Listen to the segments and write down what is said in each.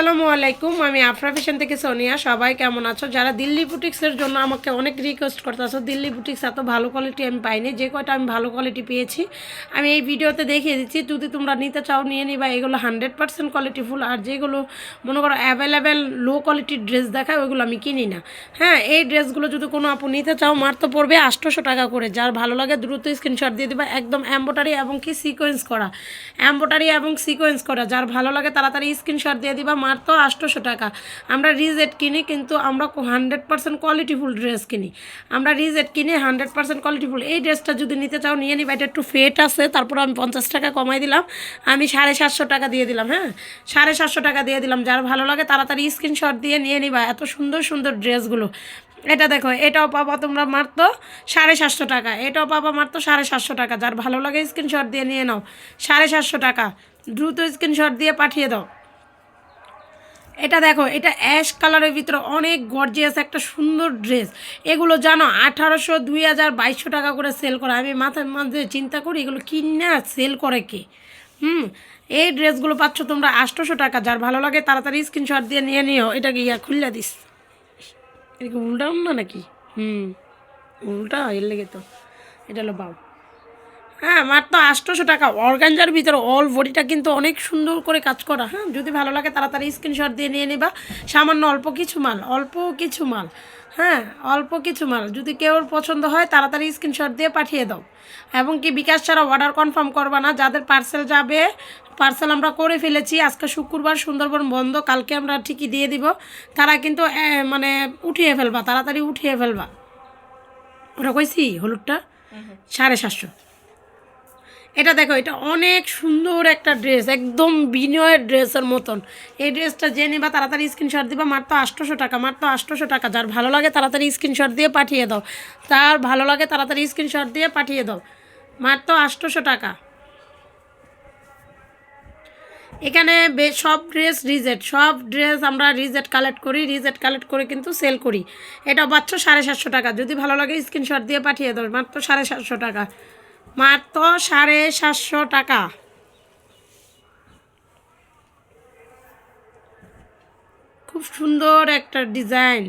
আসসালামু আলাইকুম, আমি আফরা ফ্যাশন থেকে সোনিয়া। সবাই কেমন আছো? যারা দিল্লি বুটিক্সের জন্য আমাকে অনেক রিকোয়েস্ট করতে আছো দিল্লি বুটিক্স এত ভালো কোয়ালিটি আমি পাইনি, যে কয়টা আমি ভালো কোয়ালিটি পেয়েছি, আমি এই ভিডিওতে দেখিয়ে দিচ্ছি। যদি তোমরা নিতে চাও, নিয়ে নিবা। এগুলো হান্ড্রেড পার্সেন্ট কোয়ালিটি ফুল, আর যেগুলো মনে করো অ্যাভেলেবেল লো কোয়ালিটির ড্রেস দেখায়, ওইগুলো আমি কিনি না। হ্যাঁ এই ড্রেসগুলো যদি কোনো আপু নিতে চাও, মার তো পড়বে আটশোশো টাকা করে। যার ভালো লাগে, দ্রুত স্ক্রিনশট দিয়ে দিবা। একদম অ্যাম্বোটারি এবং কি সিকোয়েন্স করা। অ্যাম্বোটারি এবং সিকোয়েন্স করা। যার ভালো লাগে, তাড়াতাড়ি স্ক্রিনশট দিয়ে দিবা। মাত্র আটশোশো টাকা। আমরা রিজেট কিনি, কিন্তু আমরা হান্ড্রেড পার্সেন্ট কোয়ালিটিফুল ড্রেস কিনি। আমরা রিজেট কিনি হান্ড্রেড পার্সেন্ট কোয়ালিটিফুল এই ড্রেসটা যদি নিতে চাও, নিয়ে নিবা। এটা একটু ফেট আছে, তারপর আমি পঞ্চাশ টাকা কমাই দিলাম। আমি সাড়ে সাতশো টাকা দিয়ে দিলাম হ্যাঁ? সাড়ে সাতশো টাকা দিয়ে দিলাম। যার ভালো লাগে, তাড়াতাড়ি স্ক্রিনশট দিয়ে নিয়ে নিবা। এত সুন্দর সুন্দর ড্রেসগুলো এটা দেখো, এটাও পাবা তোমরা মাত্র সাড়ে সাতশো টাকা। এটাও পাবা মাত্র সাড়ে সাতশো টাকা। যার ভালো লাগে স্ক্রিনশট দিয়ে নিয়ে নাও। সাড়ে সাতশো টাকা। দ্রুত স্ক্রিনশট দিয়ে পাঠিয়ে দাও। এটা দেখো, এটা অ্যাশ কালারের ভিতরে অনেক গর্জিয়াস একটা সুন্দর ড্রেস এগুলো জানো, আঠারোশো দুই হাজার বাইশশো টাকা করে সেল করে। আমি মাথার মাঝে চিন্তা করি, এগুলো কিনা সেল করে কে? হুম, এই ড্রেসগুলো পাচ্ছ তোমরা আটশোশো টাকা। যার ভালো লাগে তাড়াতাড়ি স্ক্রিনশট দিয়ে নিয়ে নিও। এটাকে ইয়া খুললে দিস। এটা উল্টা না নাকি? হুম, উল্টা, এর লেগে তো। এটা হলো বাউ। হ্যাঁ মাত্র আটশোশো টাকা। অর্গানজার ভিতরে অল বডিটা কিন্তু অনেক সুন্দর করে কাজ করা হ্যাঁ? যদি ভালো লাগে তাড়াতাড়ি স্ক্রিনশট দিয়ে নিয়ে নেবা। সামান্য অল্প কিছু মাল অল্প কিছু মাল হ্যাঁ? অল্প কিছু মাল। যদি কেউ পছন্দ হয় তাড়াতাড়ি স্ক্রিনশট দিয়ে পাঠিয়ে দাও। এবং কি বিকাশ ছাড়া অর্ডার কনফার্ম করবা না যাদের পার্সেল যাবে পার্সেল আমরা করে ফেলেছি। আজকে শুক্রবার সুন্দরবন বন্ধ কালকে আমরা ঠিকই দিয়ে দিব। তারা কিন্তু মানে উঠিয়ে ফেলবা তাড়াতাড়ি উঠিয়ে ফেলবা। ওটা কইছি হলুদটা? সাড়ে সাতশো। এটা দেখো, এটা অনেক সুন্দর একটা ড্রেস একদম বিনয়ের ড্রেসের মতন। এই ড্রেসটা যে নেবা তাড়াতাড়ি স্ক্রিনশট দিবা, মাত্র আটশোশো টাকা, মাত্র আটশোশো টাকা। যার ভালো লাগে তাড়াতাড়ি স্ক্রিনশট দিয়ে পাঠিয়ে দাও। তার ভালো লাগে তাড়াতাড়ি স্ক্রিনশট দিয়ে পাঠিয়ে দাও। মাত্র আটশোশো টাকা। এখানে বে- সব ড্রেস রিজেট সব ড্রেস আমরা রিজেট কালেক্ট করি রিজেট কালেক্ট করে কিন্তু সেল করি। এটা পাচ্ছ সাড়ে সাতশো টাকা। যদি ভালো লাগে স্ক্রিনশট দিয়ে পাঠিয়ে দাও, মাত্র সাড়ে সাতশো টাকা। মাত্র সাড়ে সাতশো টাকা। খুব সুন্দর একটা ডিজাইন।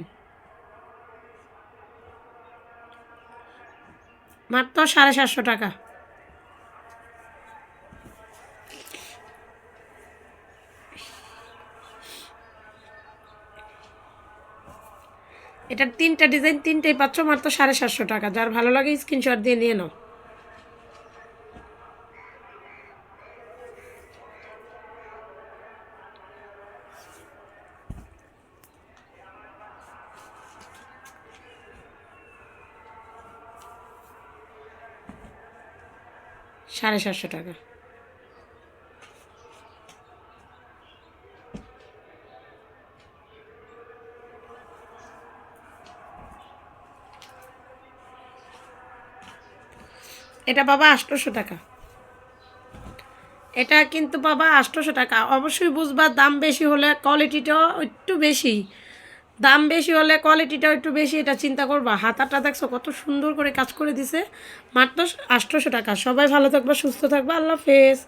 মাত্র সাড়ে সাতশো টাকা। এটার তিনটা ডিজাইন তিনটেই পাচ্ছ, মাত্র সাড়ে সাতশো টাকা। যার ভালো লাগে স্ক্রিনশট দিয়ে নিয়ে নাও। সাড়ে সাতশো টাকা। এটা বাবা আটশোশো টাকা। এটা কিন্তু বাবা আটশোশো টাকা। অবশ্যই বুঝবা, দাম বেশি হলে কোয়ালিটিটাও একটু বেশি। দাম বেশি হলে কোয়ালিটিটাও একটু বেশি, এটা চিন্তা করবা। হাতাটা দেখছ কত সুন্দর করে কাজ করে দিছে। মাত্র আটশোশো টাকা। সবাই ভালো থাকবা, সুস্থ থাকবা। আল্লাহ হাফেজ।